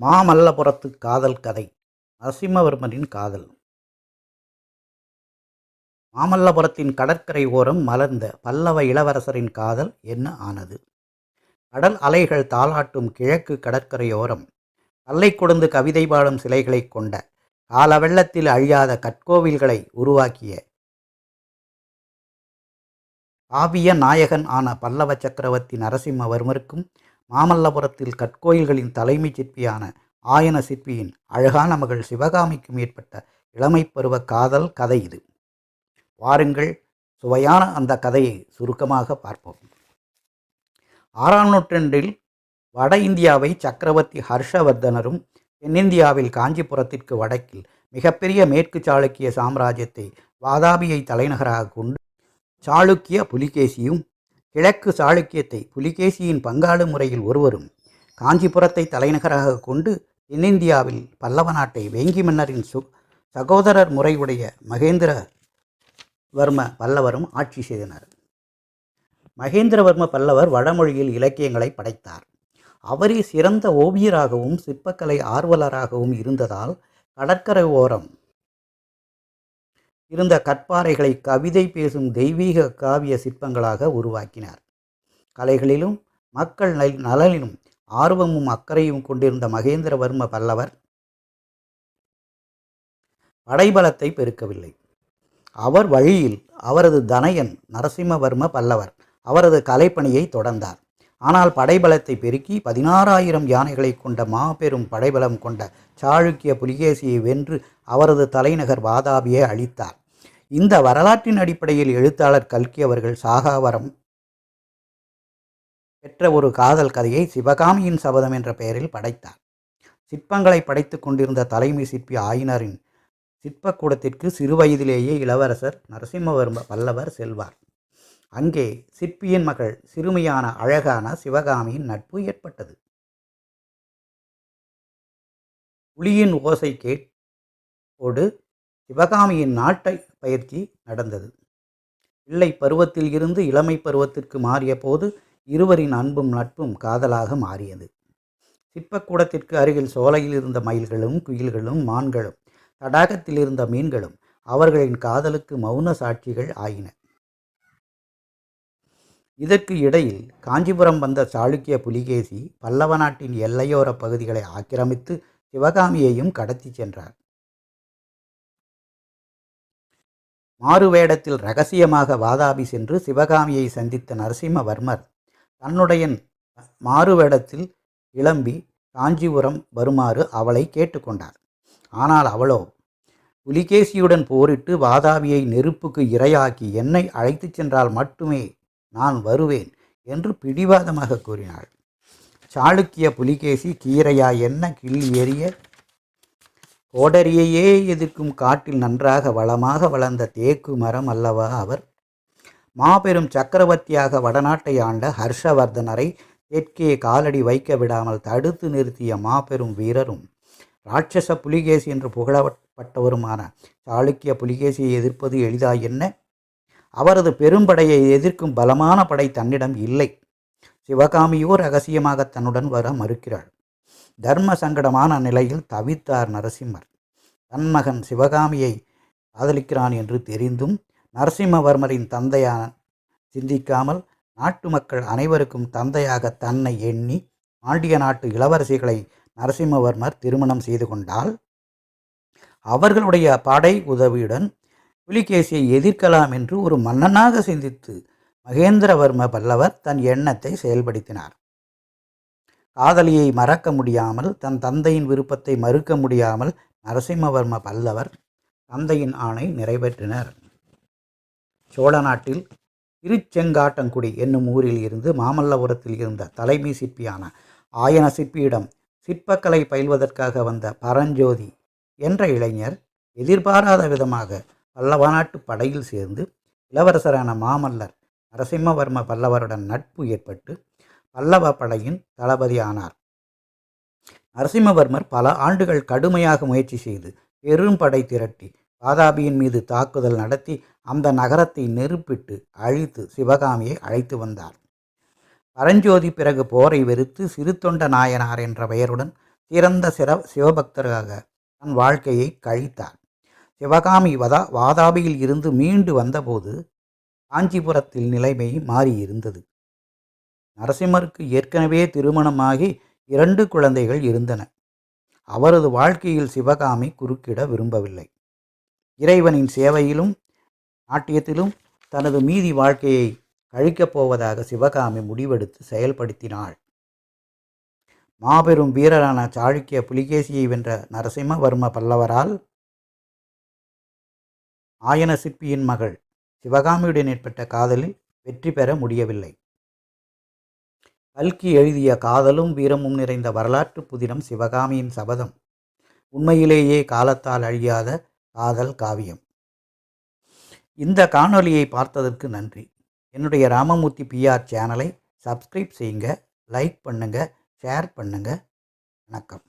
மாமல்லபுரத்து காதல் கதை. நரசிம்மவர்மனின் காதல். மாமல்லபுரத்தின் கடற்கரை ஓரம் மலர்ந்த பல்லவ இளவரசரின் காதல் என்ன ஆனது? கடல் அலைகள் தாளாட்டும் கிழக்கு கடற்கரையோரம் கல்லை கொடுந்து கவிதை பாடும் சிலைகளைக் கொண்ட கால வெள்ளத்தில் அழியாத கற்கோவில்களை உருவாக்கிய காவிய நாயகன் ஆன பல்லவ சக்கரவர்த்தி நரசிம்மவர்மருக்கும் மாமல்லபுரத்தில் கற்கோயில்களின் தலைமைச் சிற்பியான ஆயன சிற்பியின் அழகான மகள் சிவகாமிக்கும் ஏற்பட்ட இளமைப் பருவ காதல் கதை இது. வாருங்கள் சுவையான அந்த கதையை சுருக்கமாக பார்ப்போம். ஆறாம் நூற்றாண்டில் வட இந்தியாவை சக்கரவர்த்தி ஹர்ஷவர்தனரும் தென்னிந்தியாவில் காஞ்சிபுரத்திற்கு வடக்கில் மிகப்பெரிய மேற்கு சாளுக்கிய சாம்ராஜ்யத்தை வாதாபியை தலைநகராக கொண்டு சாளுக்கிய புலிகேசியும் கிழக்கு சாளுக்கியத்தை புலிகேசியின் பங்காளு முறையில் ஒருவரும் காஞ்சிபுரத்தை தலைநகராக கொண்டு தென்னிந்தியாவில் பல்லவ நாட்டை வேங்கி மன்னரின் சு சகோதரர் முறையுடைய மகேந்திர வர்ம பல்லவரும் ஆட்சி செய்தனர். மகேந்திரவர்ம பல்லவர் வடமொழியில் இலக்கியங்களை படைத்தார். அவரே சிறந்த ஓவியராகவும் சிற்பக்கலை ஆர்வலராகவும் இருந்ததால் கடற்கரை ஓரம் இருந்த கற்பாறைகளை கவிதை பேசும் தெய்வீக காவிய சிற்பங்களாக உருவாக்கினார். கலைகளிலும் மக்கள் நல் நலனிலும் ஆர்வமும் அக்கறையும் கொண்டிருந்த மகேந்திரவர்ம பல்லவர் படைபலத்தை பெருக்கவில்லை. அவர் வழியில் அவரது தனையன் நரசிம்மவர்ம பல்லவர் அவரது கலைப்பணியை தொடர்ந்தார். ஆனால் படைபலத்தை பெருக்கி பதினாறாயிரம் யானைகளை கொண்ட மாபெரும் படைபலம் கொண்ட சாளுக்கிய புலிகேசியை வென்று அவரது தலைநகர் வாதாபியை அழித்தார். இந்த வரலாற்றின் அடிப்படையில் எழுத்தாளர் கல்கி அவர்கள் சாகாவரம் பெற்ற ஒரு காதல் கதையை சிவகாமியின் சபதம் என்ற பெயரில் படைத்தார். சிற்பங்களை படைத்து கொண்டிருந்த தலைமை சிற்பி ஆயினரின் சிற்பக்கூடத்திற்கு சிறுவயதிலேயே இளவரசர் நரசிம்மவர்ம பல்லவர் செல்வார். அங்கே சிற்பியின் மகள் சிறுமியான அழகான சிவகாமியின் நட்பு ஏற்பட்டது. புலியின் ஓசை கேட்டோடு சிவகாமியின் நாட்டை பயிற்சி நடந்தது. பிள்ளை பருவத்தில் இருந்து இளமை பருவத்திற்கு மாறிய போது இருவரின் அன்பும் நட்பும் காதலாக மாறியது. சிற்பக்கூடத்திற்கு அருகில் சோலையில் இருந்த மயில்களும் குயில்களும் மான்களும் தடாகத்தில் இருந்த மீன்களும் அவர்களின் காதலுக்கு மௌன சாட்சிகள் ஆயின. இதற்கு இடையில் காஞ்சிபுரம் வந்த சாளுக்கிய புலிகேசி பல்லவ நாட்டின் எல்லையோர பகுதிகளை ஆக்கிரமித்து சிவகாமியையும் கடத்தி சென்றார். மாறுவேடத்தில் ரகசியமாக வாதாபி சென்று சிவகாமியை சந்தித்த நரசிம்மவர்மர் தன்னுடைய மாறுவேடத்தில் கிளம்பி காஞ்சிபுரம் வருமாறு அவளை கேட்டுக்கொண்டார். ஆனால் அவளோ புலிகேசியுடன் போரிட்டு வாதாபியை நெருப்புக்கு இரையாக்கி என்னை அழைத்துச் சென்றால் மட்டுமே நான் வருவேன் என்று பிடிவாதமாக கூறினாள். சாளுக்கிய புலிகேசி கீரையா என்ன கிள்ளி எறிய? கோடரியையே எதிர்க்கும் காட்டில் நன்றாக வளமாக வளர்ந்த தேக்கு மரம் அல்லவா அவர்? மாபெரும் சக்கரவர்த்தியாக வடநாட்டை ஆண்ட ஹர்ஷவர்தனரை தெற்கே காலடி வைக்க விடாமல் தடுத்து நிறுத்திய மாபெரும் வீரரும் ராட்சச புலிகேசி என்று புகழப்பட்டவருமான சாளுக்கிய புலிகேசியை எதிர்ப்பது எளிதா என்ன? அவரது பெரும்படையை எதிர்க்கும் பலமான படை தன்னிடம் இல்லை. சிவகாமியோ ரகசியமாக தன்னுடன் வர மறுக்கிறாள். தர்ம சங்கடமான நிலையில் தவித்தார் நரசிம்மர். தன் மகன் சிவகாமியை காதலிக்கிறான் என்று தெரிந்தும் நரசிம்மவர்மரின் தந்தையான சிந்திக்காமல் நாட்டு மக்கள் அனைவருக்கும் தந்தையாக தன்னை எண்ணி பாண்டிய நாட்டு இளவரசிகளை நரசிம்மவர்மர் திருமணம் செய்து கொண்டால் அவர்களுடைய படை உதவியுடன் புலிகேசியை எதிர்க்கலாம் என்று ஒரு மன்னனாக சிந்தித்து மகேந்திரவர்ம பல்லவர் தன் எண்ணத்தை செயல்படுத்தினார். காதலியை மறக்க முடியாமல் தன் தந்தையின் விருப்பத்தை மறுக்க முடியாமல் நரசிம்மவர்ம பல்லவர் தந்தையின் ஆணை நிறைவேற்றினர். சோழ நாட்டில் திருச்செங்காட்டங்குடி என்னும் ஊரில் இருந்து மாமல்லபுரத்தில் இருந்த தலைமை சிற்பியான ஆயன சிற்பியிடம் சிற்பக்கலை பயில்வதற்காக வந்த பரஞ்சோதி என்ற இளைஞர் எதிர்பாராத விதமாக பல்லவ நாட்டு படையில் சேர்ந்து இளவரசரான மாமல்லர் நரசிம்மவர்ம பல்லவருடன் நட்பு ஏற்பட்டு பல்லவ படையின் தளபதியானார். நரசிம்மவர்மர் பல ஆண்டுகள் கடுமையாக முயற்சி செய்து பெரும் படை திரட்டி வாதாபியின் மீது தாக்குதல் நடத்தி அந்த நகரத்தை நெருப்பிட்டு அழித்து சிவகாமியை அழைத்து வந்தார். பரஞ்சோதி பிறகு போரை வெறுத்து சிறுத்தொண்ட நாயனார் என்ற பெயருடன் சிறந்த சிற சிவபக்தராக தன் வாழ்க்கையை கழித்தார். சிவகாமி வதா வாதாபியில் இருந்து மீண்டு வந்தபோது காஞ்சிபுரத்தில் நிலைமை மாறியிருந்தது. நரசிம்மருக்கு ஏற்கனவே திருமணமாகி இரண்டு குழந்தைகள் இருந்தன. அவரது வாழ்க்கையில் சிவகாமி குறுக்கிட விரும்பவில்லை. இறைவனின் சேவையிலும் நாட்டியத்திலும் தனது மீதி வாழ்க்கையை கழிக்கப் போவதாக சிவகாமி முடிவெடுத்து செயல்படுத்தினாள். மாபெரும் வீரரான சாளுக்கிய புலிகேசியை வென்ற நரசிம்மவர்ம பல்லவரால் ஆயன சிற்பியின் மகள் சிவகாமியுடன் ஏற்பட்ட காதலில் வெற்றி பெற முடியவில்லை. கல்கி எழுதிய காதலும் வீரமும் நிறைந்த வரலாற்று புதினம் சிவகாமியின் சபதம். உண்மையிலேயே காலத்தால் அழியாத காதல் காவியம். இந்த காணொலியை பார்த்ததற்கு நன்றி. என்னுடைய ராமமூர்த்தி பிஆர் சேனலை சப்ஸ்கிரைப் செய்யுங்க லைக் பண்ணுங்க ஷேர் பண்ணுங்க. வணக்கம்.